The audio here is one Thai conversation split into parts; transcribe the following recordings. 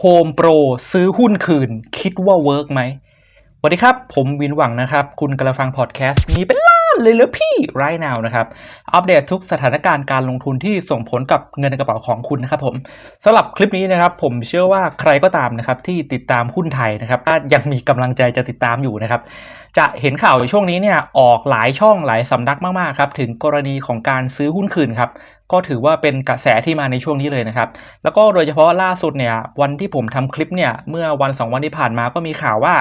Home Pro ซื้อหุ้นคืน คิดว่าเวิร์กไหมสวัสดีครับ ผมวินหวังนะครับ คุณกำลังฟังพอดแคสต์มีเป็นล้านเลยเหรอพี่ right now นะครับ อัปเดตทุกสถานการณ์การลงทุนที่ส่งผลกับเงินในกระเป๋าของคุณนะครับผมสำหรับคลิปนี้นะครับ ผมเชื่อว่าใครก็ตามนะครับที่ติดตามหุ้นไทยนะครับถ้ายังมีกำลังใจจะติดตามอยู่นะครับ จะเห็นข่าวในช่วงนี้เนี่ยออกหลายช่องหลายสำนักมากๆครับถึงกรณีของการซื้อหุ้นคืนครับ ก็ถือว่าเป็นกระแสที่มาในช่วงนี้เลยนะครับ แล้วก็โดยเฉพาะล่าสุดเนี่ยวันที่ผมทำคลิปเนี่ยเมื่อวันสองวันที่ผ่านมาก็มีข่าวว่า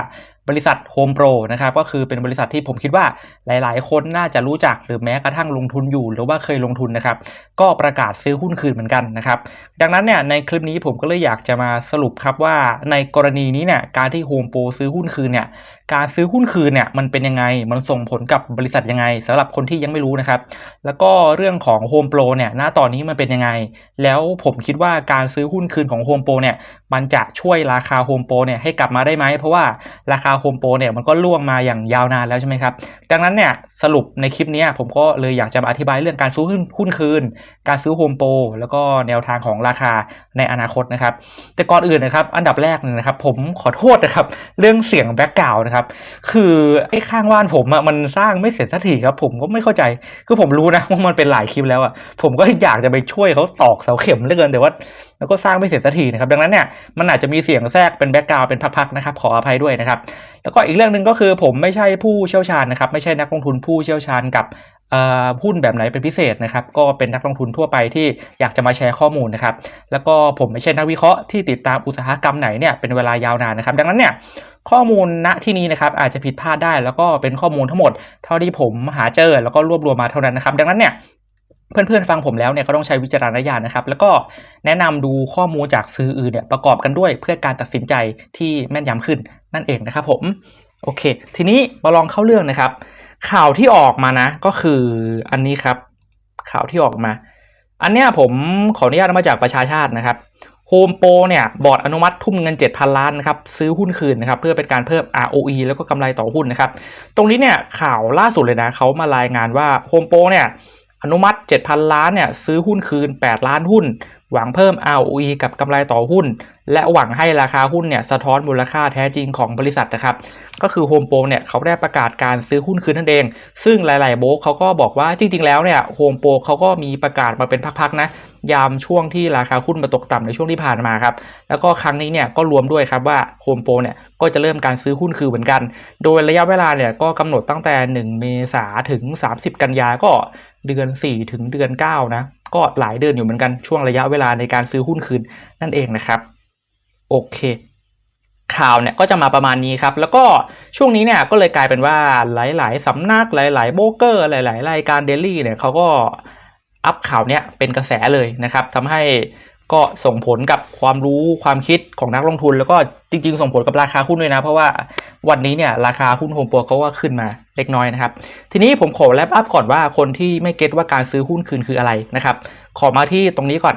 บริษัท Home Pro นะครับก็คือเป็นบริษัทที่ผมคิดว่าหลาย ๆ คนน่าจะรู้จักหรือแม้กระทั่งลงทุนอยู่ หรือว่าเคยลงทุนนะครับก็ประกาศซื้อหุ้นคืนเหมือนกันนะครับดังนั้นเนี่ยในคลิปนี้ผมก็เลยอยากจะมาสรุปครับว่าในกรณีนี้เนี่ยการที่ Home Pro ซื้อหุ้นคืนเนี่ยการซื้อหุ้นคืนเนี่ยมันเป็นยังไงมันส่งผลกับบริษัทยังไงสำหรับคนที่ยังไม่รู้นะครับแล้วก็เรื่องของ Home Pro เนี่ยณตอนนี้มันเป็นยังไง แล้วผมคิดว่าการซื้อหุ้นคืนของ Home Pro เนี่ยมันจะช่วยราคา Home Pro เนี่ยให้กลับมาได้ไหมเพราะว่าราคา Home Pro เนี่ยมันก็ล่วงมาอย่างยาวนานแล้วใช่ไหมครับ ดังนั้นเนี่ยสรุปในคลิปนี้ผมก็เลยอยากจะมาอธิบายเรื่องการซื้อหุ้นคืน การซื้อ Home Pro แล้วก็แนวทางของราคาในอนาคตนะครับ แต่ก่อนอื่นนะครับ อันดับแรกนะครับ ผมขอโทษนะครับ เรื่องเสียงแบ็กกราวนะครับ คือไอ้ข้างบ้านผมอะมันสร้างไม่เสร็จสักทีครับ ผมก็ไม่เข้าใจ คือผมรู้นะว่ามันเป็นหลายคลิปแล้วอะผมก็อยากจะไปช่วยเขาตอกเสาเข็มเหลือเกินแต่ว่าแล้วก็สร้างไม่เสร็จสักทีนะครับ ดังนั้นเนี่ยมันอาจจะมีเสียงแทรกเป็นแบ็กกราวเป็นพักๆนะครับ ขออภัยด้วยนะครับแล้วก็อีกเรื่องหนึ่งก็คือผมไม่ใช่ผู้เชี่ยวชาญนะครับ ไม่ใช่นักลงทุนผู้เชี่ยวชาญกับหุ้นแบบไหนเป็นพิเศษนะครับ ก็เป็นนักลงทุนทั่วไปที่อยากจะมาแชร์ข้อมูลนะครับ แล้วก็ผมไม่ใช่นักวิเคราะห์ที่ติดตามอุตสาหกรรมไหนเนี่ยเป็นเวลายาวนานนะครับ ดังนั้นเนี่ยข้อมูลณที่นี้นะครับอาจจะผิดพลาดได้ แล้วก็เป็นข้อมูลทั้งหมด เท่าที่ผมหาเจอแล้วก็รวบรวมมาเท่านั้นนะครับ ดังนั้นเนี่ย เพื่อนๆฟังผมแล้วเนี่ยก็ต้องใช้วิจารณญาณนะครับ แล้วก็แนะนำดูข้อมูลจากซื้ออื่นเนี่ยประกอบกันด้วยเพื่อการตัดสินใจที่แม่นยำขึ้นนั่นเองนะครับผมโอเค ทีนี้มาลองเข้าเรื่องนะครับ ข่าวที่ออกมานะก็คืออันนี้ครับ ข่าวที่ออกมา อันเนี้ยผมขออนุญาตมาจากประชาชาตินะครับโฮมโปรเนี่ยบอร์ดอนุมัติทุ่มเงิน 7,000 ล้านนะครับซื้อหุ้นคืนนะครับเพื่อเป็นการเพิ่ม ROE แล้วก็กำไรต่อหุ้นนะครับ ตรงนี้เนี่ยข่าวล่าสุดเลยนะเขามารายงานว่าโฮมโปรเนี่ย อนุมัติ 7,000 ล้านเนี่ยซื้อหุ้นคืน 8 ล้านหุ้น หวังเพิ่ม ROE กับกำไรต่อหุ้น และหวังให้ราคาหุ้นเนี่ยสะท้อนมูลค่าแท้จริงของบริษัทนะครับ ก็คือโฮมโปรเนี่ยเขาได้ประกาศการซื้อหุ้นคืนนั่นเอง ซึ่งหลาย ๆ โบกเขาก็บอกว่าจริง ๆ แล้วเนี่ยโฮมโปรเขาก็มีประกาศมาเป็นพัก ๆ นะ ยามช่วงที่ราคาหุ้นมาตกต่ำในช่วงที่ผ่านมาครับ แล้วก็ครั้งนี้เนี่ยก็รวมด้วยครับว่าโฮมโปรเนี่ยก็จะเริ่มการซื้อหุ้นคืนเหมือนกัน โดยระยะเวลาเนี่ยก็กำหนดตั้งแต่ 1 เมษาถึง 30 กันยาก็ เดือน 4 ถึงเดือน 9 นะ ก็หลายเดือนอยู่เหมือนกันช่วงระยะเวลาในการซื้อหุ้นคืนนั่นเองนะครับ โอเคข่าวเนี่ยก็จะมาประมาณนี้ครับ แล้วก็ช่วงนี้เนี่ยก็เลยกลายเป็นว่าหลาย ๆ สำนักหลาย ๆ โบเกอร์ หลาย ๆ รายการเดลี่เนี่ยเขาก็อัพข่าวเนี่ยเป็นกระแสเลยนะครับทำให้ ก็ส่งผลกับความรู้ความคิดของนักลงทุน แล้วก็จริง ๆ ส่งผลกับราคาหุ้นด้วยนะ เพราะว่าวันนี้เนี่ยราคาหุ้นโฮมโปรเขาก็ขึ้นมาเล็กน้อยนะครับ ทีนี้ผมขอแลปอัพก่อนว่าคนที่ไม่เก็ตว่าการซื้อหุ้นคืนคืออะไรนะครับ ขอมาที่ตรงนี้ก่อน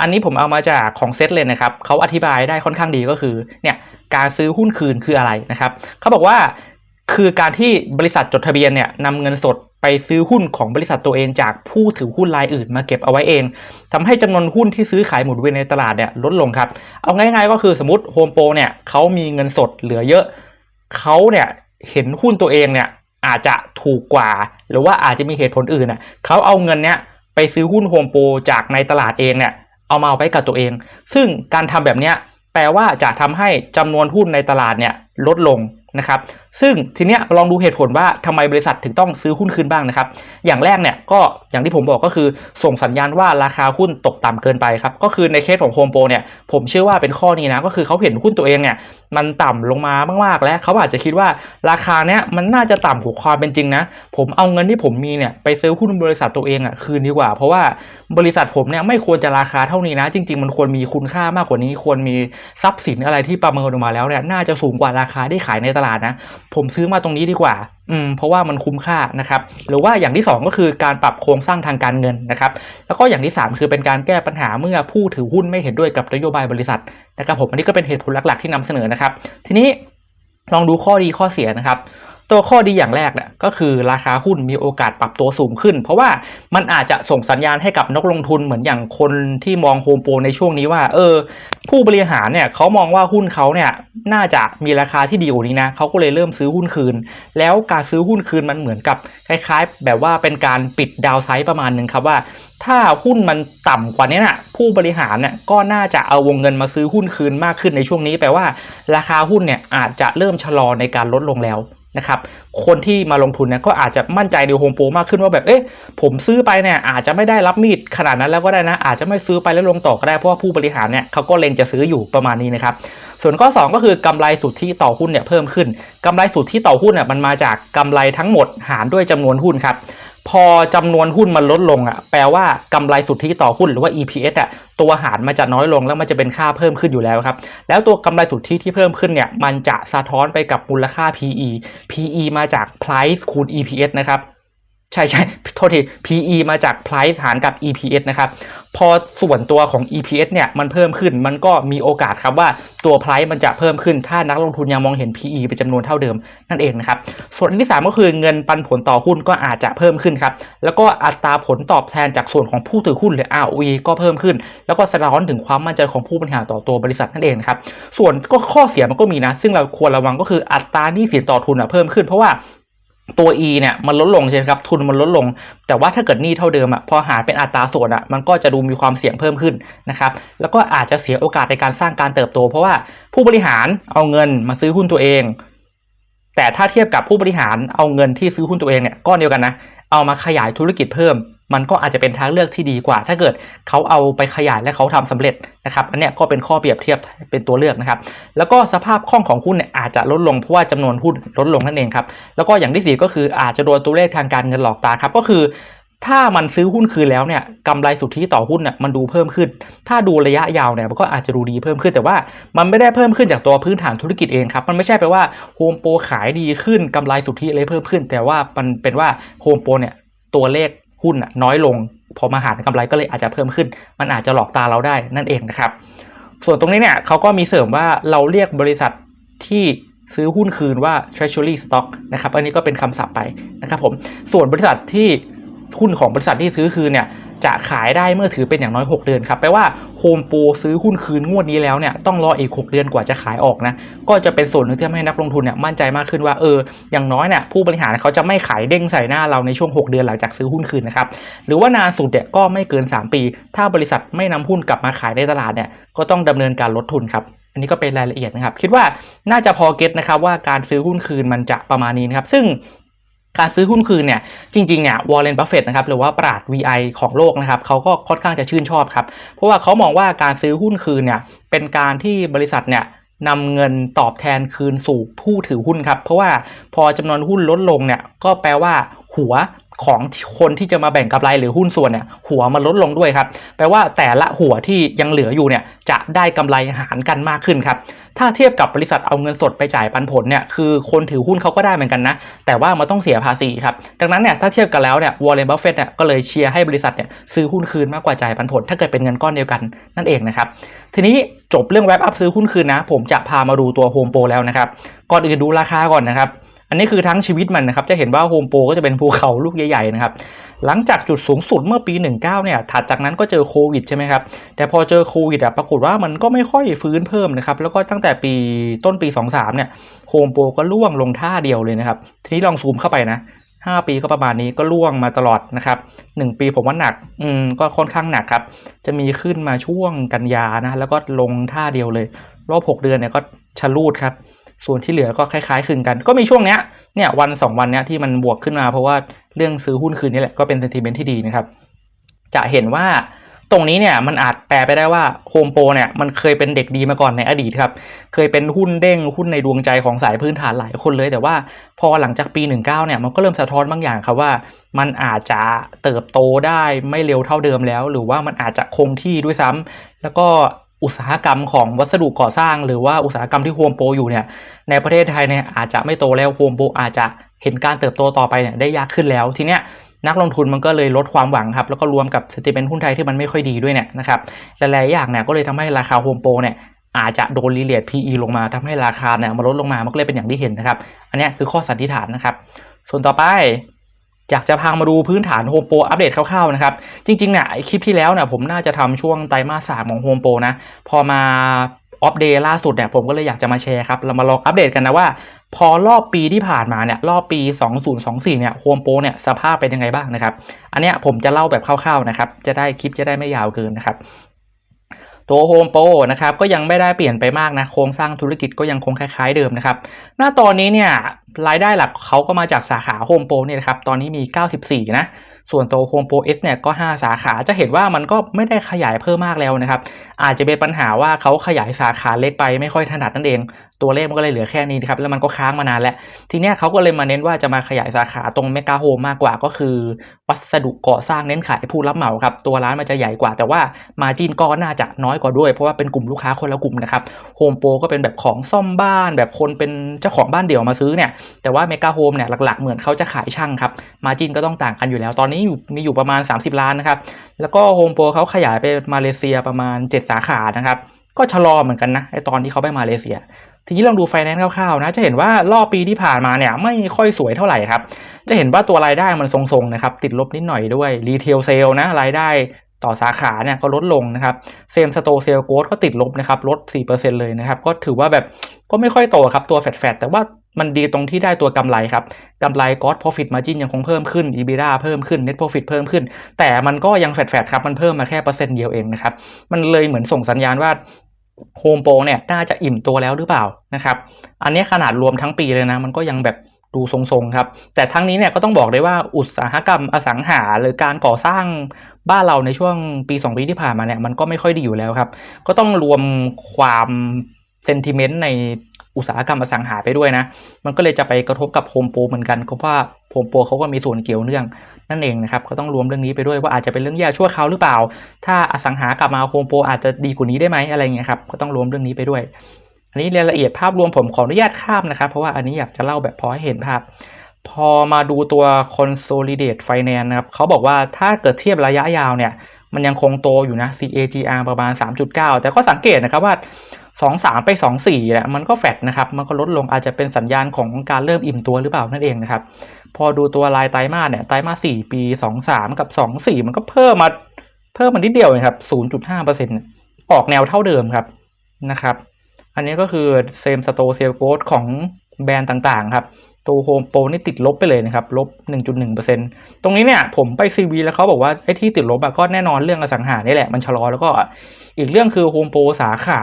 อันนี้ผมเอามาจากของเซตเลยนะครับเขาอธิบายได้ค่อนข้างดีก็คือเนี่ยการซื้อหุ้นคืนคืออะไรนะครับเขาบอกว่าคือการที่บริษัทจดทะเบียนเนี่ยนำเงินสด ไปซื้อหุ้นของบริษัทตัวเองจากผู้ถือหุ้นรายอื่นมาเก็บเอาไว้เองทำให้จำนวนหุ้นที่ซื้อขายหมุนเวียนในตลาดเนี่ยลดลงครับ เอาง่ายๆก็คือสมมติโฮมโปรเนี่ยเขามีเงินสดเหลือเยอะเขาเนี่ยเห็นหุ้นตัวเองเนี่ยอาจจะถูกกว่า หรือว่าอาจจะมีเหตุผลอื่นน่ะเขาเอาเงินเนี้ยไปซื้อหุ้นโฮมโปรจากในตลาดเองเนี่ยเอามาเอาไว้กับตัวเอง ซึ่งการทำแบบเนี้ยแปลว่าจะทำให้จำนวนหุ้นในตลาดเนี่ยลดลงนะครับ ซึ่งทีเนี้ยลองดูเหตุผลว่าทำไมบริษัทถึงต้องซื้อหุ้นคืนบ้างนะครับ อย่างแรกเนี่ยก็อย่างที่ผมบอกก็คือส่งสัญญาณว่าราคาหุ้นตกต่ำเกินไปครับ ก็คือในเคสของโฮมโปรเนี่ยผมเชื่อว่าเป็นข้อนี้นะ ก็คือเขาเห็นหุ้นตัวเองเนี่ยมันต่ำลงมามากๆ และเขาอาจจะคิดว่าราคาเนี้ยมันน่าจะต่ำกว่าความเป็นจริงนะ ผมเอาเงินที่ผมมีเนี่ยไปซื้อหุ้นบริษัทตัวเองอะคืนดีกว่า เพราะว่าบริษัทผมเนี่ยไม่ควรจะราคาเท่านี้นะ จริง ๆ มันควรมีคุณค่ามากกว่านี้ ควรมีทรัพย์สินอะไรที่ประเมินออกมาแล้วเนี่ยน่าจะสูงกว่าราคาที่ขายในตลาดนะ ผมซื้อมาตรงนี้ดีกว่า อืม เพราะว่ามันคุ้มค่านะครับ หรือว่าอย่างที่ 2 ก็คือการปรับโครงสร้างทางการเงินนะครับ แล้วก็อย่างที่ 3 คือเป็นการแก้ปัญหาเมื่อผู้ถือหุ้นไม่เห็นด้วยกับนโยบายบริษัทนะครับผม อันนี้ก็เป็นเหตุผลหลักๆที่นำเสนอนะครับ ทีนี้ลองดูข้อดีข้อเสียนะครับ ตัวข้อดีอย่างแรกเนี่ยก็คือราคาหุ้นมีโอกาสปรับตัวสูงขึ้น เพราะว่ามันอาจจะส่งสัญญาณให้กับนักลงทุนเหมือนอย่างคนที่มองโฮมโปรในช่วงนี้ว่า เออ ผู้บริหารเนี่ยเขามองว่าหุ้นเขาเนี่ยน่าจะมีราคาที่ดีกว่านี้นะเขาก็เลยเริ่มซื้อหุ้นคืน แล้วการซื้อหุ้นคืนมันเหมือนกับคล้ายๆ แบบว่าเป็นการปิดดาวไซด์ประมาณหนึ่งครับว่า ถ้าหุ้นมันต่ำกว่านี้น่ะผู้บริหารเนี่ยก็น่าจะเอาวงเงินมาซื้อหุ้นคืนมากขึ้นในช่วงนี้แปลว่า ราคาหุ้นเนี่ยอาจจะเริ่มชะลอในการลดลงแล้ว นะครับคนที่มาลงทุนเนี่ยก็อาจจะมั่นใจในโฮมโปรมากขึ้นว่าแบบเอ๊ะผมซื้อไปเนี่ยอาจจะไม่ได้รับมีดขนาดนั้นแล้วก็ได้นะ อาจจะไม่ซื้อไปแล้วลงต่อก็ได้เพราะว่าผู้บริหารเนี่ยเขาก็เล็งจะซื้ออยู่ประมาณนี้นะครับส่วนข้อ 2 ก็คือกำไรสุทธิต่อหุ้นเนี่ยเพิ่มขึ้นกำไรสุทธิต่อหุ้นเนี่ยมันมาจากกำไรทั้งหมดหารด้วยจำนวนหุ้นครับ พอจำนวนหุ้นมันลดลงอะแปลว่ากำไรสุทธิต่อหุ้นหรือว่า EPS อะตัวหารมันจะน้อยลงแล้วมันจะเป็นค่าเพิ่มขึ้นอยู่แล้วครับ แล้วตัวกำไรสุทธิที่เพิ่มขึ้นเนี่ยมันจะสะท้อนไปกับมูลค่า PE PE มาจาก price คูณ EPS นะครับ ใช่ใช่โทษที PE มาจาก price หารกับ EPS นะครับ พอส่วนตัวของ EPS เนี่ยมันเพิ่มขึ้น มันก็มีโอกาสครับว่าตัว price มันจะเพิ่มขึ้น ถ้านักลงทุนยังมองเห็น PE เป็นจำนวนเท่าเดิมนั่นเองนะครับ ส่วนอันที่ 3 ก็คือเงินปันผลต่อหุ้นก็อาจจะเพิ่มขึ้นครับ แล้วก็อัตราผลตอบแทนจากส่วนของผู้ถือหุ้นหรือ ROE ก็เพิ่มขึ้น แล้วก็สะท้อนถึงความมั่นใจของผู้บริหารต่อตัวบริษัทนั่นเองครับ ส่วนก็ข้อเสียมันก็มีนะ ซึ่งเราควรระวังก็คืออัตราหนี้สินต่อทุนอะเพิ่มขึ้นเพราะว่า ตัว E เนี่ยมันลดลงใช่ไหมครับทุนมันลดลง แต่ว่าถ้าเกิดหนี้เท่าเดิมอะพอหารเป็นอัตราส่วนอะมันก็จะดูมีความเสี่ยงเพิ่มขึ้นนะครับแล้วก็อาจจะเสียโอกาสในการสร้างการเติบโต เพราะว่าผู้บริหารเอาเงินมาซื้อหุ้นตัวเอง แต่ถ้าเทียบกับผู้บริหารเอาเงินที่ซื้อหุ้นตัวเองเนี่ยก้อนเดียวกันนะเอามาขยายธุรกิจเพิ่ม มันก็อาจจะเป็นทางเลือกที่ดีกว่า ถ้าเกิดเขาเอาไปขยายและเขาทำสำเร็จนะครับอันนี้ก็เป็นข้อเปรียบเทียบเป็นตัวเลือกนะครับ แล้วก็สภาพคล่องของหุ้นเนี่ยอาจจะลดลงเพราะว่าจำนวนหุ้นลดลงนั่นเองครับแล้วก็อย่างที่สี่ก็คืออาจจะโดนตัวเลขทางการเงินหลอกตาครับก็คือถ้ามันซื้อหุ้นคืนแล้วเนี่ยกำไรสุทธิต่อหุ้นเนี่ยมันดูเพิ่มขึ้น ถ้าดูระยะยาวเนี่ยมันก็อาจจะดูดีเพิ่มขึ้น แต่ว่ามันไม่ได้เพิ่มขึ้นจากตัวพื้นฐานธุรกิจเองครับ มันไม่ใช่แปลว่าโฮมโปรขายดีขึ้นกำไรสุทธิเลยเพิ่มขึ้น แต่ว่ามันเป็นว่าโฮมโปรเนี่ยตัวเลข หุ้นน่ะน้อยลง พอมาหารกำไรก็เลยอาจจะเพิ่มขึ้น มันอาจจะหลอกตาเราได้นั่นเองนะครับ ส่วนตรงนี้เนี่ยเขาก็มีเสริมว่าเราเรียกบริษัทที่ซื้อหุ้นคืนว่า treasury stock นะครับ อันนี้ก็เป็นคำศัพท์ไปนะครับผม ส่วนบริษัทที่หุ้นของบริษัทที่ซื้อคืนเนี่ย จะขายได้เมื่อถือเป็นอย่างน้อย 6 เดือนครับแปลว่าโฮมโปรซื้อหุ้นคืนงวดนี้แล้วเนี่ยต้องรออีก 6 เดือนกว่าจะขายออกนะก็จะเป็นส่วนหนึ่งที่ทำให้นักลงทุนเนี่ยมั่นใจมากขึ้นว่าเอออย่างน้อยเนี่ยผู้บริหารเขาจะไม่ขายเด้งใส่หน้าเราในช่วง 6 เดือนหลังจากซื้อหุ้นคืนนะครับหรือว่านานสุดเนี่ยก็ไม่เกิน 3 ปี ถ้าบริษัทไม่นำหุ้นกลับมาขายในตลาดเนี่ยก็ต้องดำเนินการลดทุนครับอันนี้ก็เป็นรายละเอียดนะครับ คิดว่าน่าจะพอเก็ตนะครับว่าการซื้อหุ้นคืนมันจะประมาณนี้นะครับ ซึ่ง การซื้อหุ้นคืนเนี่ยจริงๆเนี่ยวอร์เรนบัฟเฟตนะครับหรือว่าปราด VI ของโลกนะครับเขาก็ค่อนข้างจะชื่นชอบครับ เพราะว่าเขามองว่าการซื้อหุ้นคืนเนี่ยเป็นการที่บริษัทเนี่ยนำเงินตอบแทนคืนสู่ผู้ถือหุ้นครับ เพราะว่าพอจำนวนหุ้นลดลงเนี่ยก็แปลว่าหัว ของคนที่จะมาแบ่งกำไรหรือหุ้นส่วนเนี่ยหัวมันลดลงด้วยครับแปลว่าแต่ละหัวที่ยังเหลืออยู่เนี่ยจะได้กำไรหารกันมากขึ้นครับถ้าเทียบกับบริษัทเอาเงินสดไปจ่ายปันผลเนี่ยคือคนถือหุ้นเขาก็ได้เหมือนกันนะ แต่ว่ามันต้องเสียภาษีครับดังนั้นเนี่ยถ้าเทียบกันแล้วเนี่ยวอร์เรนบัฟเฟตเนี่ยก็เลยเชียร์ให้บริษัทเนี่ยซื้อหุ้นคืนมากกว่าจ่ายปันผล ถ้าเกิดเป็นเงินก้อนเดียวกันนั่นเองนะครับทีนี้จบเรื่องแวบอัพซื้อหุ้นคืนนะ ผมจะพามาดูตัวโฮมโปรแล้วนะครับก่อนอื่นดูราคาก่อนนะครับ อันนี้คือทั้งชีวิตมันนะครับ จะเห็นว่าโฮมโปรก็จะเป็นภูเขาลูกใหญ่ๆนะครับ หลังจากจุดสูงสุดเมื่อปี 19 เนี่ย ถัดจากนั้นก็เจอโควิดใช่ไหมครับ แต่พอเจอโควิดอะปรากฏว่ามันก็ไม่ค่อยฟื้นเพิ่มนะครับ แล้วก็ตั้งแต่ปีต้นปี 23 เนี่ย โฮมโปรก็ล่วงลงท่าเดียวเลยนะครับ ทีนี้ลองซูมเข้าไปนะ5 ปีก็ประมาณนี้ก็ล่วงมาตลอดนะครับ 1 ปีผมว่าหนักอืมก็ค่อนข้างหนักครับ จะมีขึ้นมาช่วงกันยานะ แล้วก็ลงท่าเดียวเลย รอบ 6 เดือนเนี่ยก็ชะลูดครับ ส่วนที่เหลือก็คล้ายๆคลึงกัน ก็มีช่วงเนี้ยเนี่ยวันสองวันเนี้ยที่มันบวกขึ้นมาเพราะว่าเรื่องซื้อหุ้นคืนนี่แหละก็เป็นเซนติเมนต์ที่ดีนะครับ จะเห็นว่าตรงนี้เนี่ยมันอาจแปลไปได้ว่าโฮมโปรเนี่ยมันเคยเป็นเด็กดีมาก่อนในอดีตครับ เคยเป็นหุ้นเด้งหุ้นในดวงใจของสายพื้นฐานหลายคนเลย แต่ว่าพอหลังจากปี 19เนี่ยมันก็เริ่มสะท้อนบางอย่างครับว่า มันอาจจะเติบโตได้ไม่เร็วเท่าเดิมแล้ว หรือว่ามันอาจจะคงที่ด้วยซ้ำแล้วก็ อุตสาหกรรมของวัสดุก่อสร้าง หรือว่าอุตสาหกรรมที่โฮมโปรอยู่เนี่ยในประเทศไทยเนี่ยอาจจะไม่โตแล้วโฮมโปรอาจจะเห็นการเติบโตต่อไปเนี่ยได้ยากขึ้นแล้วทีเนี้ยนักลงทุนมันก็เลยลดความหวังครับแล้วก็รวมกับสติเป็นหุ้นไทยที่มันไม่ค่อยดีด้วยเนี่ยนะครับหลายๆอย่างเนี่ยก็เลยทำให้ราคาโฮมโปรเนี่ยอาจจะโดนรีเลท PE ลงมาทำให้ราคาเนี่ยมันลดลงมามันก็เลยเป็นอย่างที่เห็นนะครับ อันนี้คือข้อสันนิษฐานนะครับ ส่วนต่อไป อยากจะพามาดูพื้นฐานโฮมโปรอัปเดตคร่าวๆนะครับ จริงๆเนี่ยคลิปที่แล้วเนี่ยผมน่าจะทำช่วงไตรมาสสามของโฮมโปรนะ พอมาอัปเดตล่าสุดเนี่ยผมก็เลยอยากจะมาแชร์ครับ เรามาลองอัปเดตกันนะว่า พอรอบปีที่ผ่านมาเนี่ยรอบปี 2024 เนี่ยโฮมโปรเนี่ยสภาพเป็นยังไงบ้างนะครับ อันเนี้ยผมจะเล่าแบบคร่าวๆนะครับ จะได้คลิปจะได้ไม่ยาวเกินนะครับ ตัวโฮมโปรนะครับก็ยังไม่ได้เปลี่ยนไปมากนะโครงสร้างธุรกิจก็ยังคงคล้ายๆเดิมนะครับหน้าตอนนี้เนี่ยรายได้หลักเขาก็มาจากสาขาโฮมโปรเนี่ยครับตอนนี้มี 94 นะส่วนตัวโฮมโปรเอสเนี่ยก็ 5 สาขาจะเห็นว่ามันก็ไม่ได้ขยายเพิ่มมากแล้วนะครับ อาจจะเป็นปัญหาว่าเขาขยายสาขาเล็กไปไม่ค่อยถนัดนั่นเอง ตัวเลขมันก็เลยเหลือแค่นี้นะครับแล้วมันก็ค้างมานานแล้ว ทีเนี้ยเขาก็เลยมาเน้นว่าจะมาขยายสาขาตรงเมกาโฮมมากกว่าก็คือ วัสดุก่อสร้างเน้นขายผู้รับเหมาครับตัวร้านมันจะใหญ่กว่า แต่ว่ามาจินก็น่าจะน้อยกว่าด้วย เพราะว่าเป็นกลุ่มลูกค้าคนละกลุ่มนะครับโฮมโปรก็เป็นแบบของซ่อมบ้าน แบบคนเป็นเจ้าของบ้านเดี่ยวมาซื้อเนี่ยแต่ว่าเมกาโฮมเนี่ยหลักๆ เหมือนเขาจะขายช่างครับมาจินก็ต้องต่างกันอยู่แล้ว ตอนนี้อยู่มีอยู่ประมาณ 30 ล้านนะครับแล้วก็โฮมโปรเขาขยายไปมาเลเซียประมาณ 7 สาขานะครับก็ชะลอเหมือนกันนะไอตอนที่เขาไปมาเลเซีย ทีนี้ลองดูไฟแนนซ์คร่าวๆนะ จะเห็นว่ารอบปีที่ผ่านมาเนี่ยไม่ค่อยสวยเท่าไหร่ครับ จะเห็นว่าตัวรายได้มันทรงๆนะครับติดลบนิดหน่อยด้วยรีเทลเซลนะรายได้ต่อสาขาเนี่ยก็ลดลงนะครับเซมสโตเซลโกดก็ติดลบนะครับลด 4%เลยนะครับ ก็ถือว่าแบบก็ไม่ค่อยโตครับตัวแฟดๆแต่ว่ามันดีตรงที่ได้ตัวกำไรครับกำไร gross profit margin ยังคงเพิ่มขึ้น EBITDA เพิ่มขึ้น net profit เพิ่มขึ้น แต่มันก็ยังแฟดๆครับ มันเพิ่มมาแค่เปอร์เซ็นต์เดียวเองนะครับ มันเลยเหมือนส่งสัญญาณว่า โฮมโปรเนี่ยน่าจะอิ่มตัวแล้วหรือเปล่านะครับ อันนี้ขนาดรวมทั้งปีเลยนะ มันก็ยังแบบดูทรงๆครับ แต่ทั้งนี้เนี่ยก็ต้องบอกได้ว่าอุตสาหกรรมอสังหาหรือการก่อสร้างบ้านเราในช่วงปี 2 ปีที่ผ่านมาเนี่ยมันก็ไม่ค่อยดีอยู่แล้วครับ ก็ต้องรวมความเซนติเมนต์ในอุตสาหกรรมอสังหาไปด้วยนะ มันก็เลยจะไปกระทบกับโฮมโปรเหมือนกันเพราะว่าโฮมโปรเขาก็มีส่วนเกี่ยวเนื่อง นั่นเองนะครับก็ต้องรวมเรื่องนี้ไปด้วยว่าอาจจะเป็นเรื่องแย่ชั่วคราวหรือเปล่า ถ้าอสังหากลับมาโฮมโปรอาจจะดีกว่านี้ได้ไหมอะไรเงี้ยครับก็ต้องรวมเรื่องนี้ไปด้วย อันนี้รายละเอียดภาพรวมผมขออนุญาตข้ามนะครับ เพราะว่าอันนี้อยากจะเล่าแบบพอให้เห็นภาพพอมาดูตัว consolidate finance นะครับเขาบอกว่าถ้าเกิดเทียบระยะยาวเนี่ย มันยังคงโตอยู่นะ CAGR ประมาณ 3.9 แต่ก็สังเกตนะครับว่า 2-3 ไป 2-4เนี่ยมันก็แฟดนะครับ มันก็ลดลงอาจจะเป็นสัญญาณของการเริ่มอิ่มตัวหรือเปล่านั่นเองนะครับ พอดูตัวลายไตรมาสเนี่ยไตรมาส4ปี 23 กับ 24 มันก็เพิ่มมาเพิ่มมานิดเดียวเองครับ 0.5%ออกแนวเท่าเดิมครับนะครับ อันนี้ก็คือเซมสโตเซลโกดของแบรนด์ต่างๆครับ ตัวโฮมโปรนี่ติดลบไปเลยนะครับลบ 1.1%ตรงนี้เนี่ยผมไปซีวีแล้วเขาบอกว่าไอ้ที่ติดลบอะก็แน่นอนเรื่องอสังหานี่แหละมันชะลอแล้วก็อีกเรื่องคือโฮมโปรสาขา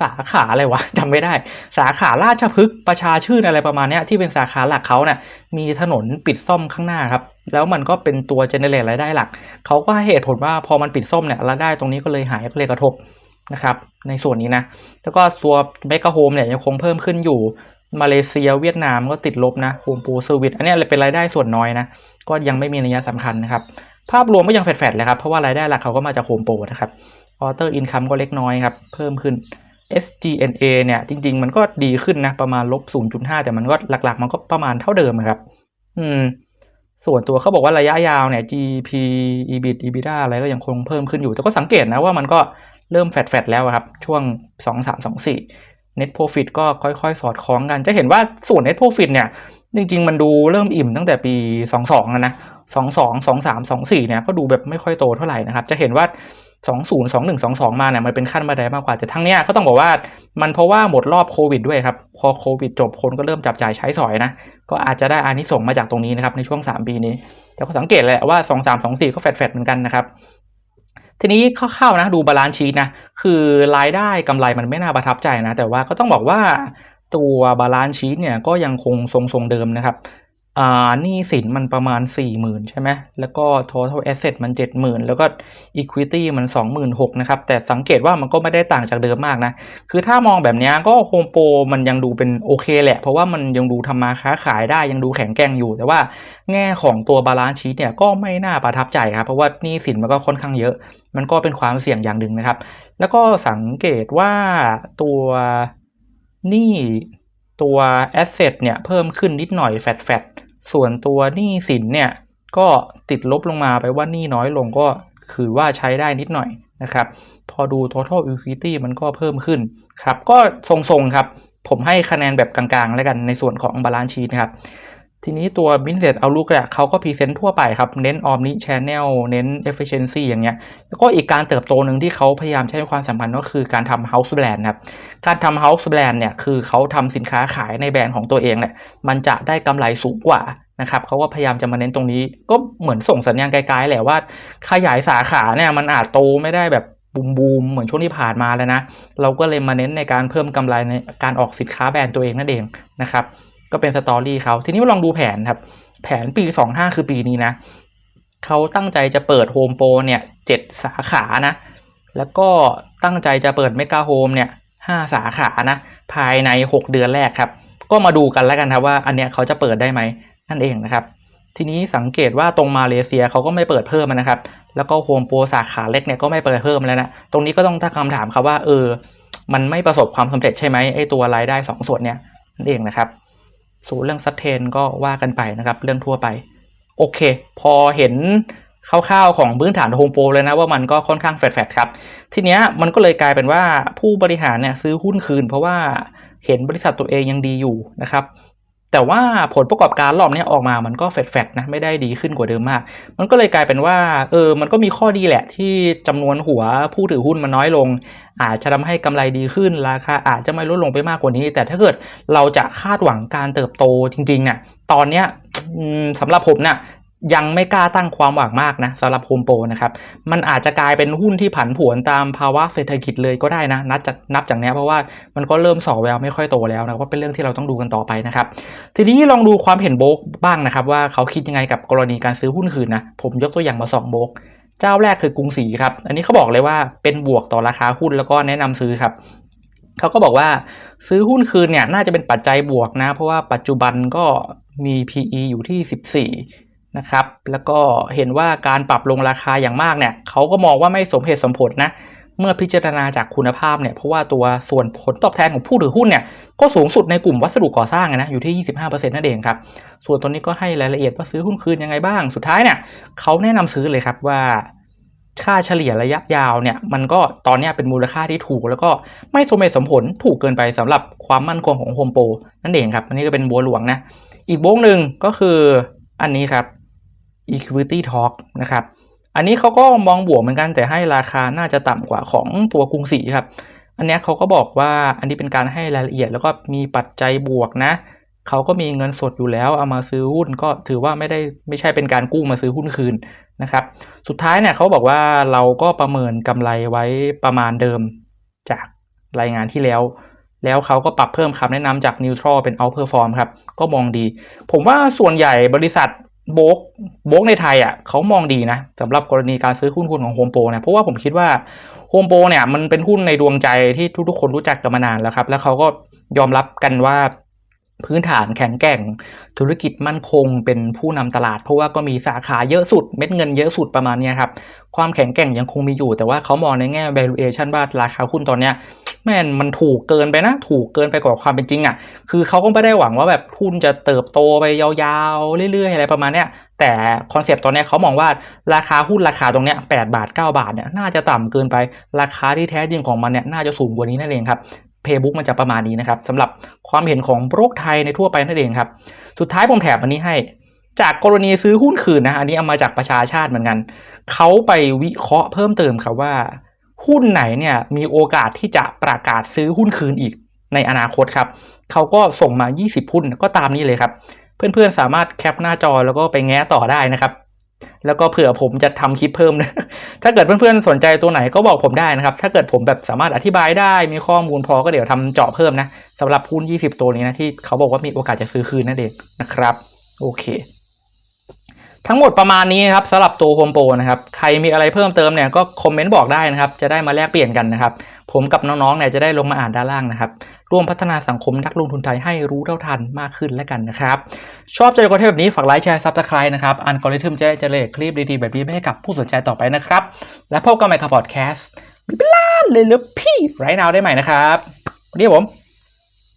สาขาอะไรวะจำไม่ได้ สาขาราชพฤกษ์ประชาชื่นอะไรประมาณเนี้ยที่เป็นสาขาหลักเขาเนี่ยมีถนนปิดซ่อมข้างหน้าครับ แล้วมันก็เป็นตัวเจเนเรตรายได้หลัก เขาก็ให้เหตุผลว่าพอมันปิดซ่อมเนี่ยรายได้ตรงนี้ก็เลยหายก็เลยกระทบนะครับ ในส่วนนี้นะ แล้วก็ตัวเมกะโฮมเนี่ยยังคงเพิ่มขึ้นอยู่ มาเลเซียเวียดนามก็ติดลบนะโฮมโปรเซอร์วิสอันนี้ยเป็นรายได้ส่วนน้อยนะ ก็ยังไม่มีนัยสำคัญนะครับ ภาพรวมก็ยังแฟดๆเลยครับ เพราะว่ารายได้หลักเขาก็มาจากโฮมโปรนะครับออเตอร์อินคัมก็เล็กน้อยครับ เพิ่มขึ้น SGNA เนี่ยจริง ๆ มันก็ดีขึ้นนะ ประมาณลบ 0.5 แต่มันก็หลักๆ มันก็ประมาณเท่าเดิมครับ อืม ส่วนตัวเขาบอกว่าระยะยาวเนี่ย GP EBIT EBITDA อะไรก็ยังคงเพิ่มขึ้นอยู่ แต่ก็สังเกตนะว่ามันก็เริ่มแฟดๆแล้วครับ ช่วง 2 3 2 4 Net Profit ก็ค่อยๆ สอดคล้องกัน จะเห็นว่าส่วน Net Profit เนี่ย จริง ๆ มันดูเริ่มอิ่มตั้งแต่ปี 22นะ22 23 24เนี่ยก็ดูแบบไม่ค่อยโตเท่าไหร่นะครับ จะเห็นว่า20 21 22มาเนี่ยมันเป็นขั้นบันไดมากกว่าแต่ทั้งเนี้ยก็ต้องบอกว่ามันเพราะว่าหมดรอบโควิดด้วยครับ พอโควิดจบคนก็เริ่มจับจ่ายใช้สอยนะ ก็อาจจะได้อานิสงส์มาจากตรงนี้นะครับในช่วง 3 ปีนี้ แต่ก็สังเกตแหละว่า 2 3 2 4 ก็แฟดๆเหมือนกันนะครับ ทีนี้คร่าวๆนะดูบาลานซ์ชีตนะคือรายได้กำไรมันไม่น่าประทับใจนะ แต่ว่าก็ต้องบอกว่าตัวบาลานซ์ชีตเนี่ยก็ยังคงทรงๆเดิมนะครับ อ่านี้สินมันประมาณ 40,000 ใช่ไหมแล้วก็ total asset มัน 70,000 แล้วก็ equity มัน 26,000นะครับ แต่สังเกตว่ามันก็ไม่ได้ต่างจากเดิมมากนะ คือถ้ามองแบบนี้ก็โฮมโปรมันยังดูเป็นโอเคแหละ เพราะว่ามันยังดูทำมาค้าขายได้ยังดูแข็งแกร่งอยู่ แต่ว่าแง่ของตัวบาลานซ์ชีตเนี่ยก็ไม่น่าประทับใจครับ เพราะว่านี้สินมันก็ค่อนข้างเยอะ มันก็เป็นความเสี่ยงอย่างหนึ่งนะครับ แล้วก็สังเกตว่าตัวนี้ตัว asset เนี่ยเพิ่มขึ้นนิดหน่อยแฟดแฟด ส่วนตัวหนี้สินเนี่ยก็ติดลบลงมาไปว่าหนี้น้อยลงก็คือว่าใช้ได้นิดหน่อยนะครับ พอดู total equity มันก็เพิ่มขึ้นครับ ก็ทรงๆครับ ผมให้คะแนนแบบกลางๆ แล้วกันในส่วนของ balance sheet นครับ ทีนี้ตัว business outlook เนี่ยเขาก็พรีเซนต์ทั่วไปครับ เน้น omni channel เน้น efficiency อย่างเงี้ย แล้วก็อีกการเติบโตหนึ่งที่เขาพยายามใช้ความสัมพันธ์ก็คือการทำ house brand ครับ การทำ house brand เนี่ยคือเขาทำสินค้าขายในแบรนด์ของตัวเองเนี่ยมันจะได้กำไรสูงกว่านะครับเขาก็พยายามจะมาเน้นตรงนี้ ก็เหมือนส่งสัญญาณไกลๆแหละว่า ขยายสาขาเนี่ยมันอาจโตไม่ได้แบบบูมบูมๆเหมือนช่วงที่ผ่านมาแล้วนะ เราก็เลยมาเน้นในการเพิ่มกำไรในการออกสินค้าแบรนด์ตัวเองนั่นเองนะครับ ก็เป็นสตอรี่เขาทีนี้มาลองดูแผนครับ แผนปี 25 คือปีนี้นะเขาตั้งใจจะเปิดโฮมโปรเนี่ยเจ็ดสาขานะ แล้วก็ตั้งใจจะเปิดเมกาโฮมเนี่ยห้าสาขานะ ภายใน 6 เดือนแรกครับ ก็มาดูกันแล้วกันครับว่าอันเนี้ยเขาจะเปิดได้ไหมนั่นเองนะครับ ทีนี้สังเกตว่าตรงมาเลเซียเขาก็ไม่เปิดเพิ่มนะครับ แล้วก็โฮมโปรสาขาเล็กเนี่ยก็ไม่เปิดเพิ่มแล้วนะ ตรงนี้ก็ต้องตั้งคำถามครับว่าเออ มันไม่ประสบความสำเร็จใช่ไหมไอ้ตัวรายได้สองส่วนเนี่ยนั่นเองนะครับ ส่วนเรื่องซัตเทนก็ว่ากันไปนะครับ เรื่องทั่วไป โอเค พอเห็นคร่าวๆของพื้นฐานโฮมโปรเลยนะว่ามันก็ค่อนข้างแฟดๆครับ ทีเนี้ยมันก็เลยกลายเป็นว่าผู้บริหารเนี่ยซื้อหุ้นคืน เพราะว่าเห็นบริษัทตัวเองยังดีอยู่นะครับ แต่ว่าผลประกอบการรอบนี้ออกมามันก็แฟดๆนะไม่ได้ดีขึ้นกว่าเดิมมาก มันก็เลยกลายเป็นว่าเออมันก็มีข้อดีแหละ ที่จำนวนหัวผู้ถือหุ้นมันน้อยลง อาจจะทำให้กำไรดีขึ้นราคาอาจจะไม่ลดลงไปมากกว่านี้ แต่ถ้าเกิดเราจะคาดหวังการเติบโตจริงๆเนี่ยตอนเนี้ยสำหรับผมเนี่ย ยังไม่กล้าตั้งความหวังมากนะสำหรับโฮมโปรนะครับ มันอาจจะกลายเป็นหุ้นที่ผันผวนตามภาวะเศรษฐกิจเลยก็ได้นะ นับจากนับจากนี้เพราะว่ามันก็เริ่มส่อแววไม่ค่อยโตแล้วนะว่าเป็นเรื่องที่เราต้องดูกันต่อไปนะครับ ทีนี้ลองดูความเห็นโบกบ้างนะครับ ว่าเขาคิดยังไงกับกรณีการซื้อหุ้นคืนนะ ผมยกตัวอย่างมาสองโบกเจ้าแรกคือกรุงศรีครับ อันนี้เขาบอกเลยว่าเป็นบวกต่อราคาหุ้นแล้วก็แนะนำซื้อครับเขาก็บอกว่าซื้อหุ้นคืนเนี่ยน่าจะเป็นปัจจัยบวกนะ เพราะว่าปัจจุบันก็มี PE อยู่ที่ 14 นะครับ แล้วก็เห็นว่าการปรับลงราคาอย่างมากเนี่ยเขาก็มองว่าไม่สมเหตุสมผลนะเมื่อพิจารณาจากคุณภาพเนี่ยเพราะว่าตัวส่วนผลตอบแทนของผู้ถือหุ้นเนี่ยก็สูงสุดในกลุ่มวัสดุก่อสร้างอะนะอยู่ที่ 25%นั่นเองครับ ส่วนตัวนี้ก็ให้รายละเอียดว่าซื้อหุ้นคืนยังไงบ้าง สุดท้ายเนี่ยเขาแนะนำซื้อเลยครับว่าค่าเฉลี่ยระยะยาวเนี่ยมันก็ตอนนี้เป็นมูลค่าที่ถูก แล้วก็ไม่สมเหตุสมผลถูกเกินไปสำหรับความมั่นคงของโฮมโปรนั่นเองครับอันนี้ก็เป็นบัวหลวงนะอีกโบงหนึ่งก็คืออันนี้ครับ equity talk นะครับ อันนี้เขาก็มองบวกเหมือนกันแต่ให้ราคาน่าจะต่ำกว่าของตัวกรุงศรีครับ อันนี้เขาก็บอกว่าอันนี้เป็นการให้รายละเอียดแล้วก็มีปัจจัยบวกนะเขาก็มีเงินสดอยู่แล้วเอามาซื้อหุ้นก็ถือว่าไม่ได้ไม่ใช่เป็นการกู้มาซื้อหุ้นคืนนะครับ สุดท้ายเนี่ยเขาบอกว่าเราก็ประเมินกำไรไว้ประมาณเดิมจากรายงานที่แล้ว แล้วเขาก็ปรับเพิ่มคำแนะนำจาก neutral เป็น outperform ครับ ก็มองดี ผมว่าส่วนใหญ่บริษัท โบกโบกในไทยอะเขามองดีนะสำหรับกรณีการซื้อหุ้นคุณของโฮมโปรเนี่ยเพราะว่าผมคิดว่าโฮมโปรเนี่ยมันเป็นหุ้นในดวงใจที่ทุกๆคนรู้จักกันมานานแล้วครับ แล้วเขาก็ยอมรับกันว่าพื้นฐานแข็งแกร่ง ธุรกิจมั่นคงเป็นผู้นำตลาด เพราะว่าก็มีสาขาเยอะสุดเม็ดเงินเยอะสุดประมาณนี้ครับ ความแข็งแกร่งยังคงมีอยู่ แต่ว่าเขามองในแง่ valuation ว่าราคาหุ้นตอนเนี้ย แม่นมันถูกเกินไปนะ ถูกเกินไปกว่าความเป็นจริงอะ คือเขาก็ไม่ได้หวังว่าแบบหุ้นจะเติบโตไปยาวๆ เรื่อยๆ อะไรประมาณเนี้ย แต่คอนเซปต์ตอนนี้เขามองว่าราคาหุ้นราคาตรงเนี้ยแปดบาท 9 บาทเนี่ยน่าจะต่ำเกินไป ราคาที่แท้จริงของมันเนี่ยน่าจะสูงกว่านี้นั่นเองครับเพย์บุ๊กมันจะประมาณนี้นะครับสำหรับความเห็นของโรกไทยในทั่วไปนั่นเองครับ สุดท้ายผมแถมอันนี้ให้ จากกรณีซื้อหุ้นคืนนะอันนี้เอามาจากประชาชาติเหมือนกันเขาไปวิเคราะห์เพิ่มเติมครับว่า หุ้นไหนเนี่ยมีโอกาสที่จะประกาศซื้อหุ้นคืนอีกในอนาคตครับเขาก็ส่งมา 20 หุ้นก็ตามนี้เลยครับ เพื่อนๆสามารถแคปหน้าจอแล้วก็ไปแง้ต่อได้นะครับ แล้วก็เผื่อผมจะทำคลิปเพิ่มนะ ถ้าเกิดเพื่อนๆสนใจตัวไหนก็บอกผมได้นะครับ ถ้าเกิดผมแบบสามารถอธิบายได้มีข้อมูลพอก็เดี๋ยวทำเจาะเพิ่มนะสำหรับหุ้น 20 ตัวนี้นะที่เขาบอกว่ามีโอกาสจะซื้อคืนนั่นเองนะครับ โอเค ทั้งหมดประมาณนี้นะครับสำหรับตัวโฮมโปรนะครับใครมีอะไรเพิ่มเติมเนี่ยก็คอมเมนต์บอกได้นะครับ จะได้มาแลกเปลี่ยนกันนะครับ ผมกับน้องๆเนี่ยจะได้ลงมาอ่านด้านล่างนะครับ ร่วมพัฒนาสังคมนักลงทุนไทยให้รู้เท่าทันมากขึ้นแล้วกันนะครับ ชอบใจคอนเทนต์แบบนี้ฝากไลค์แชร์ซับสไครต์นะครับอันกอริทึมจะได้เจริญคลิปดีๆแบบนี้ให้กับผู้สนใจต่อไปนะครับ และพบกันใหม่กับพอดแคสต์มีเป็นล้านเลยเหรือพี่ไรนาวได้ใหม่นะครับวันนี้ผม